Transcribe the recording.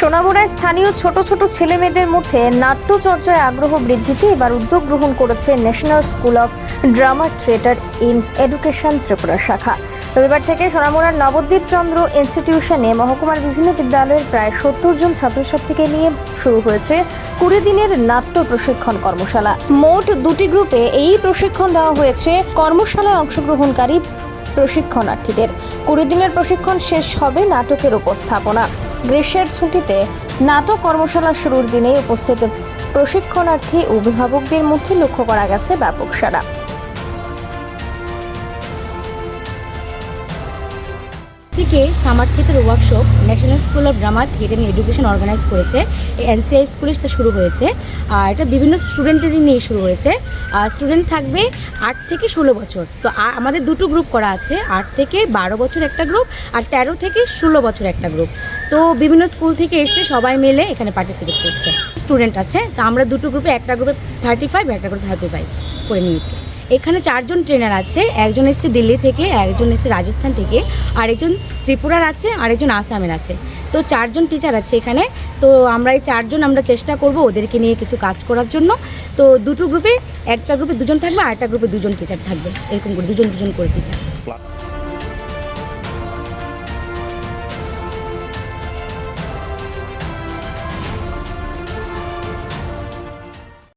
সোনামুড়ায় স্থানীয় ছোট ছোট ছেলে মেয়েদের মধ্যে নাট্যচর্চায় আগ্রহ বৃদ্ধিতে এবার উদ্যোগ গ্রহণ করেছে national school of drama theatre in education Tripura শাখা। রবিবার থেকে সোনামুড়ার নবদ্বীপ চন্দ্র ইনস্টিটিউশনে মহকুমার বিভিন্ন বিদ্যালয়ের প্রায় সত্তর জন ছাত্রছাত্রীকে নিয়ে শুরু হয়েছে কুড়ি দিনের নাট্য প্রশিক্ষণ কর্মশালা। মোট দুটি গ্রুপে এই প্রশিক্ষণ দেওয়া হয়েছে কর্মশালায় অংশগ্রহণকারী প্রশিক্ষণার্থীদের। কুড়ি দিনের প্রশিক্ষণ শেষ হবে নাটকের উপস্থাপনা। গ্রীষ্মের ছুটিতে নাটক কর্মশালা শুরুর দিনেই উপস্থিত প্রশিক্ষণার্থী অভিভাবকদের মধ্যে লক্ষ্য করা গেছে ব্যাপক সারা থেকে summer theatre workshop national school of drama theatre education organise করেছে। এনসিআই স্কুলে সেটা শুরু হয়েছে। আর এটা বিভিন্ন স্টুডেন্টেরই নিয়ে শুরু হয়েছে। স্টুডেন্ট থাকবে আট থেকে ষোলো বছর। তো আমাদের দুটো গ্রুপ করা আছে। আট থেকে বারো বছর একটা গ্রুপ আর তেরো থেকে ষোলো বছর একটা গ্রুপ তো বিভিন্ন স্কুল থেকে এসে সবাই মিলে এখানে পার্টিসিপেট করছে। স্টুডেন্ট আছে, তো আমরা দুটো গ্রুপে একটা গ্রুপে থার্টি ফাইভ একটা গ্রুপে থার্টি ফাইভ করে নিয়েছি। এখানে চারজন ট্রেনার আছে, একজন এসছে দিল্লি থেকে, একজন এসছে রাজস্থান থেকে, আরেকজন ত্রিপুরার আছে, আরেকজন আসামের আছে। তো চারজন টিচার আছে এখানে, তো আমরা এই চারজন আমরা চেষ্টা করব ওদেরকে নিয়ে কিছু কাজ করার জন্য। তো দুটো গ্রুপে একটা গ্রুপে দুজন থাকবে আর একটা গ্রুপে দুজন টিচার থাকবে, এরকম করে, দুজন দুজন করে টিচার